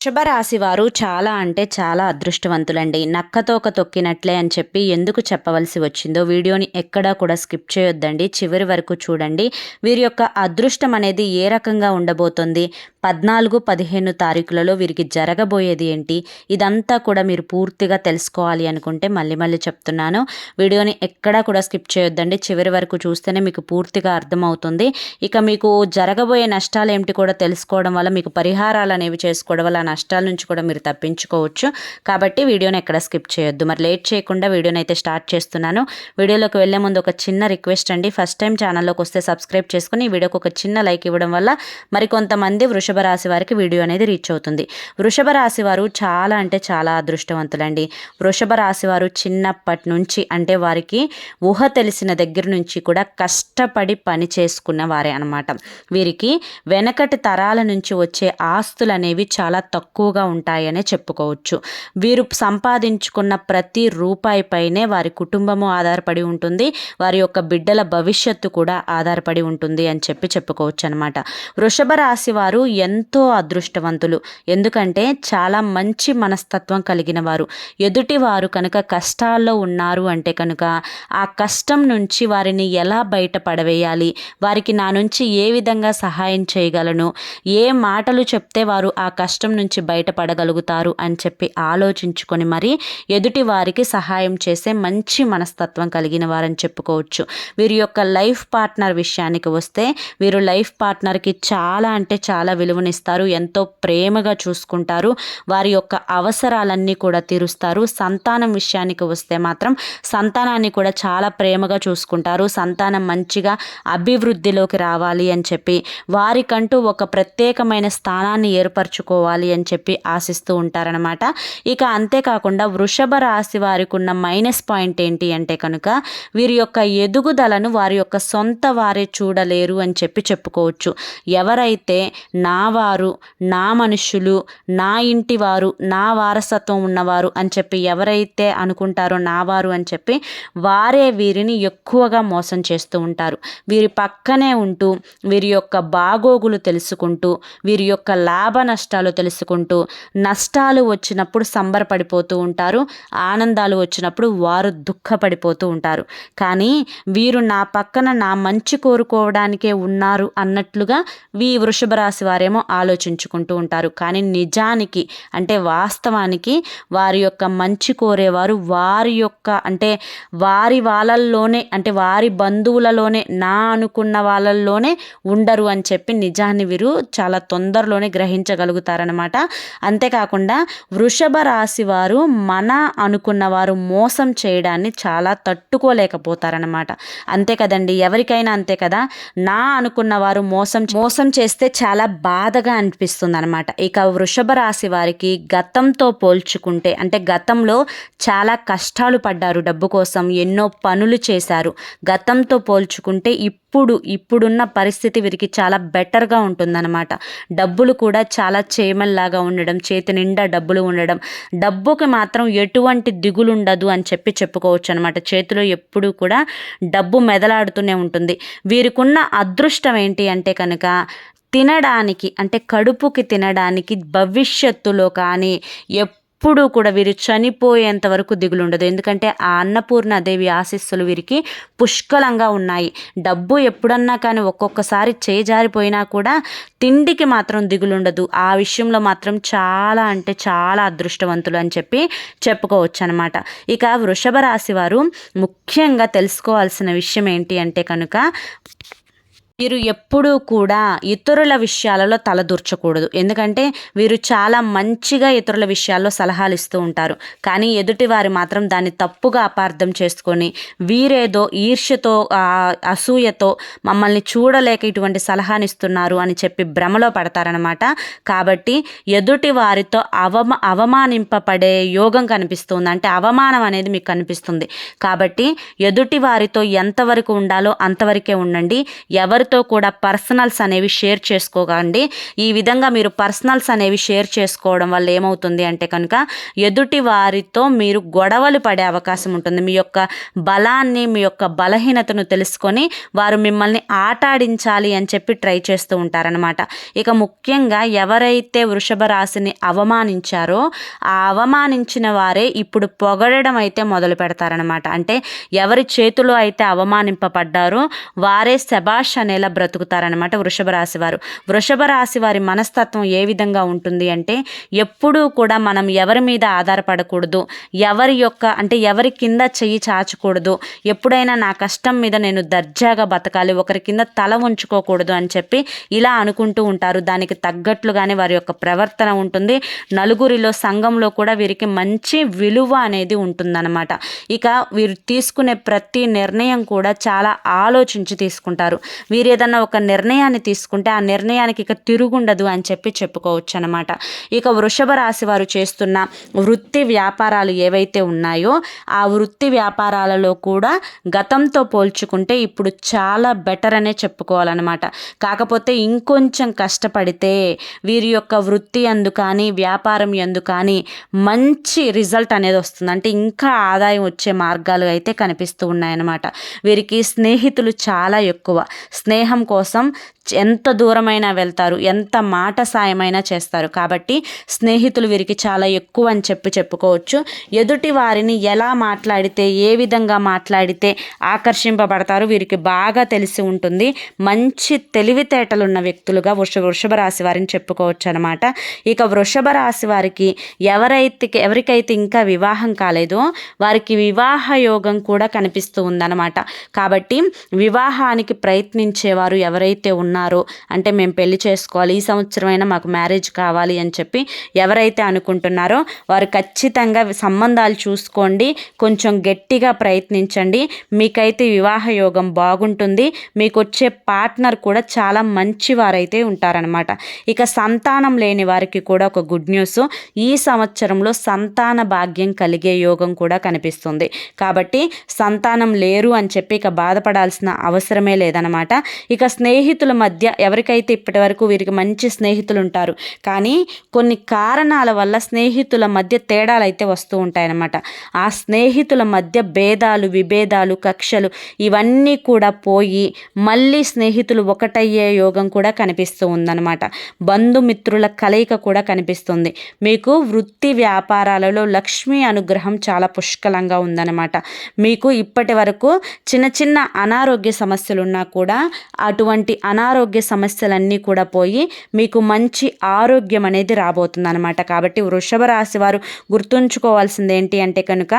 వృషభరాశి వారు చాలా అంటే చాలా అదృష్టవంతులండి. నక్కతోక తొక్కినట్లే అని చెప్పి ఎందుకు చెప్పవలసి వచ్చిందో వీడియోని ఎక్కడా కూడా స్కిప్ చేయొద్దండి. చివరి వరకు చూడండి. వీరి యొక్క అదృష్టం అనేది ఏ రకంగా ఉండబోతుంది? పద్నాలుగు పదిహేను తారీఖులలో వీరికి జరగబోయేది ఏంటి? ఇదంతా కూడా మీరు పూర్తిగా తెలుసుకోవాలి అనుకుంటే మళ్ళీ మళ్ళీ చెప్తున్నాను. వీడియోని ఎక్కడా కూడా స్కిప్ చేయొద్దండి. చివరి వరకు చూస్తేనే మీకు పూర్తిగా అర్థమవుతుంది. ఇక మీకు జరగబోయే నష్టాలు ఏమిటి కూడా తెలుసుకోవడం వల్ల మీకు పరిహారాలు అనేవి చేసుకోవడం వల్ల నష్టాల నుంచి కూడా మీరు తప్పించుకోవచ్చు. కాబట్టి వీడియోని ఎక్కడ స్కిప్ చేయొద్దు. మరి లేట్ చేయకుండా వీడియోని అయితే స్టార్ట్ చేస్తున్నాను. వీడియోలోకి వెళ్ళే ముందు ఒక చిన్న రిక్వెస్ట్ అండి. ఫస్ట్ టైం ఛానల్లోకి వస్తే సబ్స్క్రైబ్ చేసుకుని ఈ వీడియోకి ఒక చిన్న లైక్ ఇవ్వడం వల్ల మరి కొంతమంది వృషభ రాశి వారికి వీడియో అనేది రీచ్ అవుతుంది. వృషభ రాశి వారు చాలా అంటే చాలా అదృష్టవంతులండి. వృషభ రాశి వారు చిన్నప్పటి నుంచి అంటే వారికి ఊహ తెలిసిన దగ్గర నుంచి కూడా కష్టపడి పని చేసుకున్న వారే అనమాట వీరికి వెనకటి తరాల నుంచి వచ్చే ఆస్తులు అనేవి చాలా తక్కువగా ఉంటాయనే చెప్పుకోవచ్చు. వీరు సంపాదించుకున్న ప్రతి రూపాయి పైనే వారి కుటుంబము ఆధారపడి ఉంటుంది. వారి యొక్క బిడ్డల భవిష్యత్తు కూడా ఆధారపడి ఉంటుంది అని చెప్పి చెప్పుకోవచ్చు అనమాట వృషభ రాశి వారు ఎంతో అదృష్టవంతులు. ఎందుకంటే చాలా మంచి మనస్తత్వం కలిగిన వారు. ఎదుటి వారు కనుక కష్టాల్లో ఉన్నారు అంటే కనుక ఆ కష్టం నుంచి వారిని ఎలా బయటపడవేయాలి వారికి నా నుంచి ఏ విధంగా సహాయం చేయగలను? ఏ మాటలు చెప్తే వారు ఆ కష్టం నుంచి బయటపడగలుగుతారు అని చెప్పి ఆలోచించుకొని మరి ఎదుటి వారికి సహాయం చేసే మంచి మనస్తత్వం కలిగిన వారని చెప్పుకోవచ్చు. వీరి యొక్క లైఫ్ పార్ట్నర్ విషయానికి వస్తే వీరు లైఫ్ పార్ట్నర్కి చాలా అంటే చాలా విలువనిస్తారు ఎంతో ప్రేమగా చూసుకుంటారు వారి యొక్క అవసరాలన్నీ కూడా తీరుస్తారు. సంతానం విషయానికి వస్తే మాత్రం సంతానాన్ని కూడా చాలా ప్రేమగా చూసుకుంటారు సంతానం మంచిగా అభివృద్ధిలోకి రావాలి అని చెప్పి వారికంటూ ఒక ప్రత్యేకమైన స్థానాన్ని ఏర్పరచుకోవాలి అని అని చెప్పి ఆశిస్తూ ఉంటారనమాట ఇక అంతేకాకుండా వృషభ రాశి వారికి ఉన్న మైనస్ పాయింట్ ఏంటి అంటే కనుక వీరి యొక్క ఎదుగుదలను వారి యొక్క సొంత వారే చూడలేరు అని చెప్పి చెప్పుకోవచ్చు. ఎవరైతే నా వారు నా మనుషులు నా ఇంటి వారు నా వారసత్వం ఉన్నవారు అని చెప్పి ఎవరైతే అనుకుంటారో నా వారు అని చెప్పి వారే వీరిని ఎక్కువగా మోసం చేస్తూ ఉంటారు. వీరి పక్కనే ఉంటూ వీరి యొక్క బాగోగులు తెలుసుకుంటూ వీరి యొక్క లాభ నష్టాలు తెలుసుకుంటూ నష్టాలు వచ్చినప్పుడు సంబరపడిపోతూ ఉంటారు ఆనందాలు వచ్చినప్పుడు వారు దుఃఖపడిపోతూ ఉంటారు. కానీ వీరు నా పక్కన నా మంచి కోరుకోవడానికే ఉన్నారు అన్నట్లుగా వీ వృషభ రాశి వారేమో ఆలోచించుకుంటూ ఉంటారు. కానీ నిజానికి అంటే వాస్తవానికి వారి యొక్క మంచి కోరేవారు వారి యొక్క అంటే వారి వాళ్ళల్లోనే అంటే వారి బంధువులలోనే నా అనుకున్న వాళ్ళల్లోనే ఉండరు అని చెప్పి నిజాన్ని వీరు చాలా తొందరలోనే గ్రహించగలుగుతారనమాట అంతేకాకుండా వృషభ రాశి వారు మన అనుకున్న వారు మోసం చేయడాన్ని చాలా తట్టుకోలేకపోతారనమాట. అంతే కదండి ఎవరికైనా అంతే కదా? నా అనుకున్న వారు మోసం మోసం చేస్తే చాలా బాధగా అనిపిస్తుంది అనమాట ఇక వృషభ రాశి వారికి గతంతో పోల్చుకుంటే అంటే గతంలో చాలా కష్టాలు పడ్డారు డబ్బు కోసం ఎన్నో పనులు చేశారు. గతంతో పోల్చుకుంటే ఇప్పుడు ఇప్పుడున్న పరిస్థితి వీరికి చాలా బెటర్గా ఉంటుందన్నమాట డబ్బులు కూడా చాలా చేమల్లాగా ఉండడం చేతి నిండా డబ్బులు ఉండడం. డబ్బుకి మాత్రం ఎటువంటి దిగులు ఉండదు అని చెప్పి చెప్పుకోవచ్చు అనమాట చేతిలో ఎప్పుడూ కూడా డబ్బు మెదలాడుతూనే ఉంటుంది. వీరికున్న అదృష్టం ఏంటి అంటే కనుక తినడానికి అంటే కడుపుకి తినడానికి భవిష్యత్తులో కానీ ఎప్పుడు కూడా వీరు చనిపోయేంత వరకు దిగులు ఉండదు. ఎందుకంటే ఆ అన్నపూర్ణదేవి ఆశీస్సులు వీరికి పుష్కలంగా ఉన్నాయి. డబ్బు ఎప్పుడన్నా కానీ ఒక్కొక్కసారి చేజారిపోయినా కూడా తిండికి మాత్రం దిగులుండదు ఆ విషయంలో మాత్రం చాలా అంటే చాలా అదృష్టవంతులు అని చెప్పి చెప్పుకోవచ్చు అనమాట ఇక వృషభ రాశి వారు ముఖ్యంగా తెలుసుకోవాల్సిన విషయం ఏంటి అంటే కనుక వీరు ఎప్పుడూ కూడా ఇతరుల విషయాలలో తలదూర్చకూడదు ఎందుకంటే వీరు చాలా మంచిగా ఇతరుల విషయాల్లో సలహాలు ఇస్తూ ఉంటారు. కానీ ఎదుటివారు మాత్రం దాన్ని తప్పుగా అపార్థం చేసుకొని వీరేదో ఈర్ష్యతో అసూయతో మమ్మల్ని చూడలేక ఇటువంటి సలహానిస్తున్నారు అని చెప్పి భ్రమలో పడతారనమాట కాబట్టి ఎదుటి వారితో అవమ అవమానింపబడే యోగం కనిపిస్తుంది. అంటే అవమానం అనేది మీకు కనిపిస్తుంది. కాబట్టి ఎదుటి వారితో ఎంతవరకు ఉండాలో అంతవరకే ఉండండి. ఎవరు ఎవరితో కూడా పర్సనల్స్ అనేవి షేర్ చేసుకోకండి. ఈ విధంగా మీరు పర్సనల్స్ అనేవి షేర్ చేసుకోవడం వల్ల ఏమవుతుంది అంటే కనుక ఎదుటి వారితో మీరు గొడవలు పడే అవకాశం ఉంటుంది. మీ యొక్క బలాన్ని మీ యొక్క బలహీనతను తెలుసుకొని వారు మిమ్మల్ని ఆటాడించాలి అని చెప్పి ట్రై చేస్తూ ఉంటారనమాట ఇక ముఖ్యంగా ఎవరైతే వృషభ రాశిని అవమానించారో ఆ అవమానించిన వారే ఇప్పుడు పొగడడం అయితే మొదలు పెడతారనమాట అంటే ఎవరి చేతిలో అయితే అవమానింపబడ్డారో వారే శబాష్ అనే అనేలా బ్రతుకుతారనమాట వృషభ రాశి వారు వృషభ రాశి వారి మనస్తత్వం ఏ విధంగా ఉంటుంది అంటే ఎప్పుడూ కూడా మనం ఎవరి మీద ఆధారపడకూడదు ఎవరి యొక్క అంటే ఎవరి కింద చెయ్యి చాచకూడదు ఎప్పుడైనా నా కష్టం మీద నేను దర్జాగా బతకాలి ఒకరి కింద తల ఉంచుకోకూడదు అని చెప్పి ఇలా అనుకుంటూ ఉంటారు. దానికి తగ్గట్లుగానే వారి యొక్క ప్రవర్తన ఉంటుంది. నలుగురిలో సంఘంలో కూడా వీరికి మంచి విలువ అనేది ఉంటుందన్నమాట. ఇక వీరు తీసుకునే ప్రతి నిర్ణయం కూడా చాలా ఆలోచించి తీసుకుంటారు. వీరు ఏదన్నా ఒక నిర్ణయాన్ని తీసుకుంటే ఆ నిర్ణయానికి ఇక తిరుగుండదు అని చెప్పి చెప్పుకోవచ్చు అనమాట ఇక వృషభ రాశి వారు చేస్తున్న వృత్తి వ్యాపారాలు ఏవైతే ఉన్నాయో ఆ వృత్తి వ్యాపారాలలో కూడా గతంతో పోల్చుకుంటే ఇప్పుడు చాలా బెటర్ అనే చెప్పుకోవాలన్నమాట. కాకపోతే ఇంకొంచెం కష్టపడితే వీరి యొక్క వృత్తి అందు కానీ వ్యాపారం ఎందు కానీ మంచి రిజల్ట్ అనేది వస్తుంది. అంటే ఇంకా ఆదాయం వచ్చే మార్గాలు అయితే కనిపిస్తూ ఉన్నాయన్నమాట. వీరికి స్నేహితులు చాలా ఎక్కువ. స్నేహం కోసం ఎంత దూరమైనా వెళ్తారు ఎంత మాట సాయమైనా చేస్తారు. కాబట్టి స్నేహితులు వీరికి చాలా ఎక్కువ అని చెప్పి చెప్పుకోవచ్చు. ఎదుటి వారిని ఎలా మాట్లాడితే ఏ విధంగా మాట్లాడితే ఆకర్షింపబడతారు వీరికి బాగా తెలిసి ఉంటుంది. మంచి తెలివితేటలు ఉన్న వ్యక్తులుగా వృష వృషభ రాశి వారిని చెప్పుకోవచ్చు అనమాట ఇక వృషభ రాశి వారికి ఎవరైతే ఎవరికైతే ఇంకా వివాహం కాలేదో వారికి వివాహ యోగం కూడా కనిపిస్తూ ఉందన్నమాట కాబట్టి వివాహానికి ప్రయత్నించేవారు ఎవరైతే ఉన్నారో అంటే మేము పెళ్ళి చేసుకోవాలి ఈ సంవత్సరమైనా మాకు మ్యారేజ్ కావాలి అని చెప్పి ఎవరైతే అనుకుంటున్నారో వారు ఖచ్చితంగా సంబంధాలు చూసుకోండి కొంచెం గట్టిగా ప్రయత్నించండి. మీకైతే వివాహ యోగం బాగుంటుంది. మీకు వచ్చే పార్ట్నర్ కూడా చాలా మంచి వారైతే ఉంటారనమాట ఇక సంతానం లేని వారికి కూడా ఒక గుడ్ న్యూస్. ఈ సంవత్సరంలో సంతాన భాగ్యం కలిగే యోగం కూడా కనిపిస్తుంది. కాబట్టి సంతానం లేరు అని చెప్పి ఇక బాధపడాల్సిన అవసరమే లేదనమాట ఇక స్నేహితుల మధ్య మధ్య ఎవరికైతే ఇప్పటి వరకు వీరికి మంచి స్నేహితులు ఉంటారు కానీ కొన్ని కారణాల వల్ల స్నేహితుల మధ్య తేడాలు అయితే వస్తూ ఉంటాయన్నమాట. ఆ స్నేహితుల మధ్య భేదాలు విభేదాలు కక్షలు ఇవన్నీ కూడా పోయి మళ్ళీ స్నేహితులు ఒకటయ్యే యోగం కూడా కనిపిస్తూ ఉందన్నమాట. బంధుమిత్రుల కలయిక కూడా కనిపిస్తుంది. మీకు వృత్తి వ్యాపారాలలో లక్ష్మీ అనుగ్రహం చాలా పుష్కలంగా ఉందన్నమాట. మీకు ఇప్పటి వరకు చిన్న చిన్న అనారోగ్య సమస్యలు ఉన్నా కూడా అటువంటి అనారోగ్య సమస్యలన్నీ కూడా పోయి మీకు మంచి ఆరోగ్యం అనేది రాబోతుంది అనమాట కాబట్టి వృషభ రాశి వారు గుర్తుంచుకోవాల్సింది ఏంటి అంటే కనుక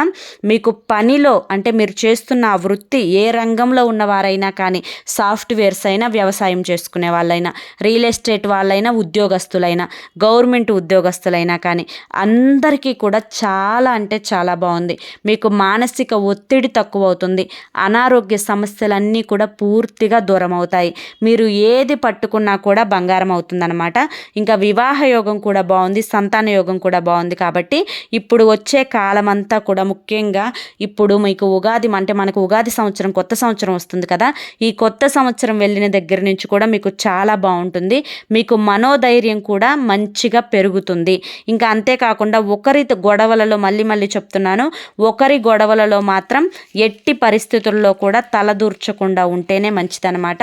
మీకు పనిలో అంటే మీరు చేస్తున్న ఆ వృత్తి ఏ రంగంలో ఉన్నవారైనా కానీ సాఫ్ట్వేర్స్ అయినా వ్యవసాయం చేసుకునే వాళ్ళైనా రియల్ ఎస్టేట్ వాళ్ళైనా ఉద్యోగస్తులైనా గవర్నమెంట్ ఉద్యోగస్తులైనా కానీ అందరికీ కూడా చాలా అంటే చాలా బాగుంది. మీకు మానసిక ఒత్తిడి తక్కువ అవుతుంది అనారోగ్య సమస్యలన్నీ కూడా పూర్తిగా దూరం అవుతాయి మీరు ఏది పట్టుకున్నా కూడా బంగారం అవుతుందన్నమాట. ఇంకా వివాహ యోగం కూడా బాగుంది సంతాన యోగం కూడా బాగుంది కాబట్టి ఇప్పుడు వచ్చే కాలం అంతా కూడా ముఖ్యంగా ఇప్పుడు మీకు ఉగాది అంటే మనకు ఉగాది సంవత్సరం కొత్త సంవత్సరం వస్తుంది కదా. ఈ కొత్త సంవత్సరం వెళ్ళిన దగ్గర నుంచి కూడా మీకు చాలా బాగుంటుంది. మీకు మనోధైర్యం కూడా మంచిగా పెరుగుతుంది. ఇంకా అంతేకాకుండా ఒకరి గొడవలలో మళ్ళీ మళ్ళీ చెప్తున్నాను ఒకరి గొడవలలో మాత్రం ఎట్టి పరిస్థితుల్లో కూడా తలదూర్చకుండా ఉంటేనే మంచిదనమాట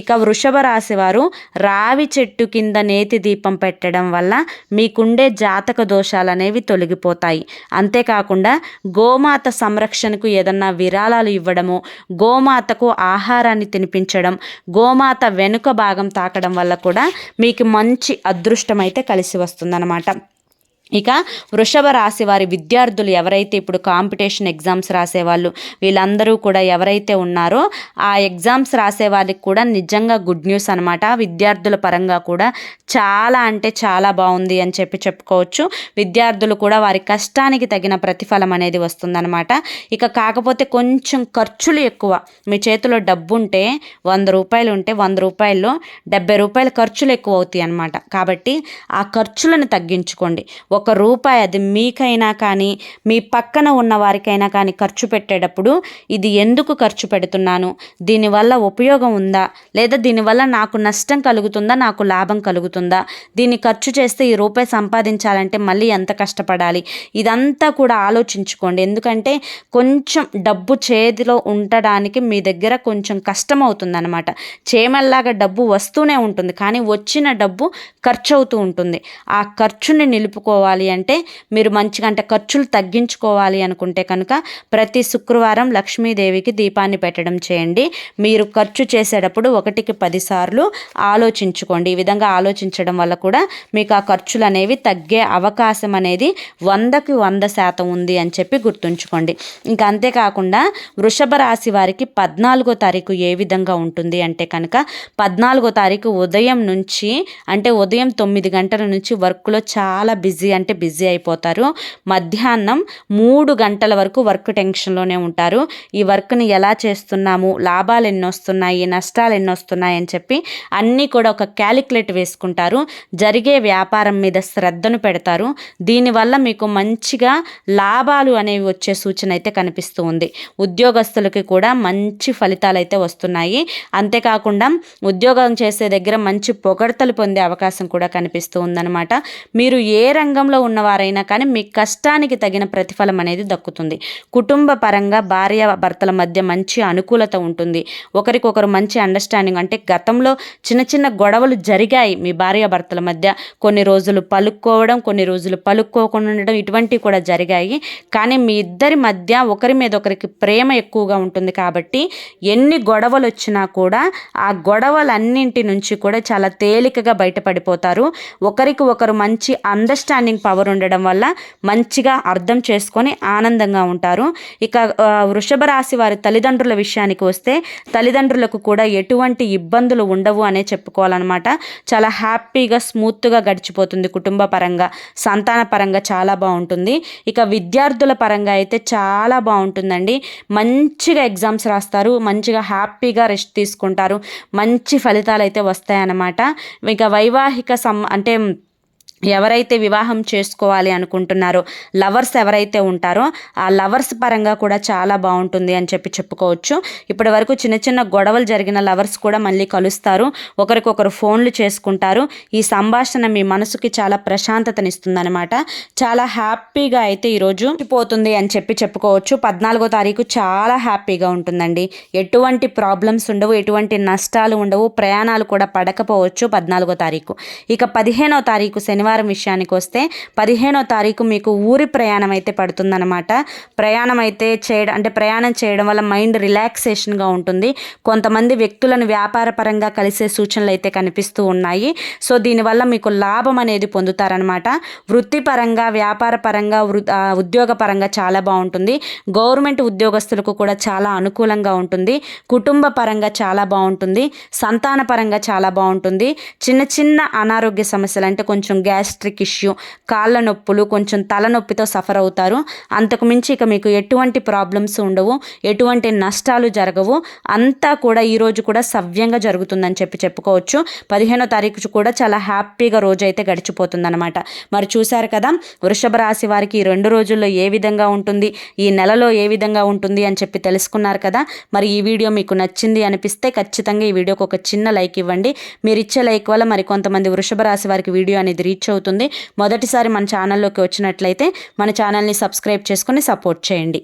ఇక వృషభ రాశి రావి చెట్టు కింద నేతి దీపం పెట్టడం వల్ల మీకుండే జాతక దోషాలు అనేవి తొలగిపోతాయి. అంతేకాకుండా గోమాత సంరక్షణకు ఏదన్నా విరాళాలు ఇవ్వడము గోమాతకు ఆహారాన్ని తినిపించడం గోమాత వెనుక భాగం తాకడం వల్ల కూడా మీకు మంచి అదృష్టం అయితే కలిసి వస్తుందన్నమాట. ఇక వృషభ రాశి వారి విద్యార్థులు ఎవరైతే ఇప్పుడు కాంపిటీషన్ ఎగ్జామ్స్ రాసేవాళ్ళు వీళ్ళందరూ కూడా ఎవరైతే ఉన్నారో ఆ ఎగ్జామ్స్ రాసే వాళ్ళకి కూడా నిజంగా గుడ్ న్యూస్ అనమాట విద్యార్థుల పరంగా కూడా చాలా అంటే చాలా బాగుంది అని చెప్పి చెప్పుకోవచ్చు. విద్యార్థులు కూడా వారి కష్టానికి తగిన ప్రతిఫలం అనేది వస్తుందన్నమాట. ఇక కాకపోతే కొంచెం ఖర్చులు ఎక్కువ. మీ చేతిలో డబ్బు ఉంటే వంద రూపాయలు ఉంటే వంద రూపాయల్లో డెబ్బై రూపాయల ఖర్చులు ఎక్కువ అవుతాయి అనమాట కాబట్టి ఆ ఖర్చులను తగ్గించుకోండి. ఒక రూపాయి అది మీకైనా కానీ మీ పక్కన ఉన్న వారికైనా కానీ ఖర్చు పెట్టేటప్పుడు ఇది ఎందుకు ఖర్చు పెడుతున్నాను? దీనివల్ల ఉపయోగం ఉందా? లేదా దీనివల్ల నాకు నష్టం కలుగుతుందా? నాకు లాభం కలుగుతుందా? దీన్ని ఖర్చు చేస్తే ఈ రూపాయి సంపాదించాలంటే మళ్ళీ ఎంత కష్టపడాలి? ఇదంతా కూడా ఆలోచించుకోండి. ఎందుకంటే కొంచెం డబ్బు చేతిలో ఉండడానికి మీ దగ్గర కొంచెం కష్టం అవుతుందన్నమాట చేమల్లాగా డబ్బు వస్తూనే ఉంటుంది. కానీ వచ్చిన డబ్బు ఖర్చు అవుతూ ఉంటుంది. ఆ ఖర్చుని నిలుపుకోవాలి. అంటే మీరు మంచిగా అంటే ఖర్చులు తగ్గించుకోవాలి అనుకుంటే కనుక ప్రతి శుక్రవారం లక్ష్మీదేవికి దీపాన్ని పెట్టడం చేయండి. మీరు ఖర్చు చేసేటప్పుడు ఒకటికి పదిసార్లు ఆలోచించుకోండి. ఈ విధంగా ఆలోచించడం వల్ల కూడా మీకు ఆ ఖర్చులు అనేవి తగ్గే అవకాశం అనేది వందకి వంద శాతం ఉంది అని చెప్పి గుర్తుంచుకోండి. ఇంకా అంతేకాకుండా వృషభ రాశి వారికి పద్నాలుగో తారీఖు ఏ విధంగా ఉంటుంది అంటే కనుక పద్నాలుగో తారీఖు ఉదయం నుంచి అంటే ఉదయం తొమ్మిది గంటల నుంచి వర్క్లో చాలా బిజీ అంటే బిజీ అయిపోతారు. మధ్యాహ్నం మూడు గంటల వరకు వర్క్ టెన్షన్లోనే ఉంటారు. ఈ వర్క్ని ఎలా చేస్తున్నాము? లాభాలు ఎన్ని వస్తున్నాయి నష్టాలు ఎన్ని వస్తున్నాయి అని చెప్పి అన్నీ కూడా ఒక క్యాలిక్యులేట్ వేసుకుంటారు. జరిగే వ్యాపారం మీద శ్రద్ధను పెడతారు. దీనివల్ల మీకు మంచిగా లాభాలు అనేవి వచ్చే సూచన అయితే కనిపిస్తూ ఉంది. ఉద్యోగస్తులకి కూడా మంచి ఫలితాలు అయితే వస్తున్నాయి. అంతేకాకుండా ఉద్యోగం చేసే దగ్గర మంచి పొగడతలు పొందే అవకాశం కూడా కనిపిస్తూ ఉందన్నమాట. మీరు ఏ రంగంలో ఉన్నవారైనా కానీ మీ కష్టానికి తగిన ప్రతిఫలం అనేది దక్కుతుంది. కుటుంబ పరంగా భార్య భర్తల మధ్య మంచి అనుకూలత ఉంటుంది. ఒకరికొకరు మంచి అండర్స్టాండింగ్ అంటే గతంలో చిన్న చిన్న గొడవలు జరిగాయి మీ భార్య భర్తల మధ్య. కొన్ని రోజులు పలుక్కోవడం కొన్ని రోజులు పలుక్కోకుండా ఉండడం ఇటువంటివి కూడా జరిగాయి. కానీ మీ ఇద్దరి మధ్య ఒకరి మీద ఒకరికి ప్రేమ ఎక్కువగా ఉంటుంది కాబట్టి ఎన్ని గొడవలు వచ్చినా కూడా ఆ గొడవలన్నింటి నుంచి కూడా చాలా తేలికగా బయటపడిపోతారు. ఒకరికి ఒకరు మంచి అండర్స్టాండింగ్ పవర్ ఉండడం వల్ల మంచిగా అర్థం చేసుకొని ఆనందంగా ఉంటారు. ఇక వృషభ రాశి వారి తల్లిదండ్రుల విషయానికి వస్తే తల్లిదండ్రులకు కూడా ఎటువంటి ఇబ్బందులు ఉండవు అనే చెప్పుకోవాలన్నమాట. చాలా హ్యాపీగా స్మూత్గా గడిచిపోతుంది కుటుంబ పరంగా సంతాన పరంగా చాలా బాగుంటుంది. ఇక విద్యార్థుల పరంగా అయితే చాలా బాగుంటుందండి. మంచిగా ఎగ్జామ్స్ రాస్తారు మంచిగా హ్యాపీగా రెస్ట్ తీసుకుంటారు మంచి ఫలితాలు అయితే వస్తాయన్నమాట. ఇక వైవాహిక సం అంటే ఎవరైతే వివాహం చేసుకోవాలి అనుకుంటున్నారో లవర్స్ ఎవరైతే ఉంటారో ఆ లవర్స్ పరంగా కూడా చాలా బాగుంటుంది అని చెప్పి చెప్పుకోవచ్చు. ఇప్పటి వరకు చిన్న చిన్న గొడవలు జరిగిన లవర్స్ కూడా మళ్ళీ కలుస్తారు. ఒకరికొకరు ఫోన్లు చేసుకుంటారు. ఈ సంభాషణ మీ మనసుకి చాలా ప్రశాంతతనిస్తుందనమాట చాలా హ్యాపీగా అయితే ఈరోజు పోతుంది అని చెప్పి చెప్పుకోవచ్చు. పద్నాలుగో తారీఖు చాలా హ్యాపీగా ఉంటుందండి. ఎటువంటి ప్రాబ్లమ్స్ ఉండవు ఎటువంటి నష్టాలు ఉండవు ప్రయాణాలు కూడా పడకపోవచ్చు పద్నాలుగో తారీఖు. ఇక పదిహేనో తారీఖు శనివారం శనివారం విషయానికి వస్తే పదిహేనో తారీఖు మీకు ఊరి ప్రయాణం అయితే పడుతుందన్నమాట. ప్రయాణం అయితే చేయడం అంటే ప్రయాణం చేయడం వల్ల మైండ్ రిలాక్సేషన్గా ఉంటుంది. కొంతమంది వ్యక్తులను వ్యాపార పరంగా కలిసే సూచనలు అయితే కనిపిస్తూ ఉన్నాయి. సో దీనివల్ల మీకు లాభం అనేది పొందుతారనమాట వృత్తిపరంగా వ్యాపార పరంగా ఉద్యోగ పరంగా చాలా బాగుంటుంది. గవర్నమెంట్ ఉద్యోగస్తులకు కూడా చాలా అనుకూలంగా ఉంటుంది. కుటుంబ పరంగా చాలా బాగుంటుంది. సంతాన పరంగా చాలా బాగుంటుంది. చిన్న చిన్న అనారోగ్య సమస్యలు అంటే కొంచెం గ్యాస్ గ్యాస్ట్రిక్ ఇష్యూ కాళ్ళ నొప్పులు కొంచెం తలనొప్పితో సఫర్ అవుతారు. అంతకుమించి ఇక మీకు ఎటువంటి ప్రాబ్లమ్స్ ఉండవు ఎటువంటి నష్టాలు జరగవు. అంతా కూడా ఈరోజు కూడా సవ్యంగా జరుగుతుందని చెప్పి చెప్పుకోవచ్చు. పదిహేనో తారీఖు కూడా చాలా హ్యాపీగా రోజు అయితే గడిచిపోతుందన్నమాట. మరి చూశారు కదా వృషభ రాశి వారికి ఈ రెండు రోజుల్లో ఏ విధంగా ఉంటుంది ఈ నెలలో ఏ విధంగా ఉంటుంది అని చెప్పి తెలుసుకున్నారు కదా. మరి ఈ వీడియో మీకు నచ్చింది అనిపిస్తే ఖచ్చితంగా ఈ వీడియోకి ఒక చిన్న లైక్ ఇవ్వండి. మీరు ఇచ్చే లైక్ వల్ల మరి కొంతమంది వృషభ రాశి వారికి వీడియో అనేది రీచ్ రీచ్ అవుతుంది. మొదటిసారి మన ఛానల్లోకి వచ్చినట్లయితే మన ఛానల్ని సబ్స్క్రైబ్ చేసుకొని సపోర్ట్ చేయండి.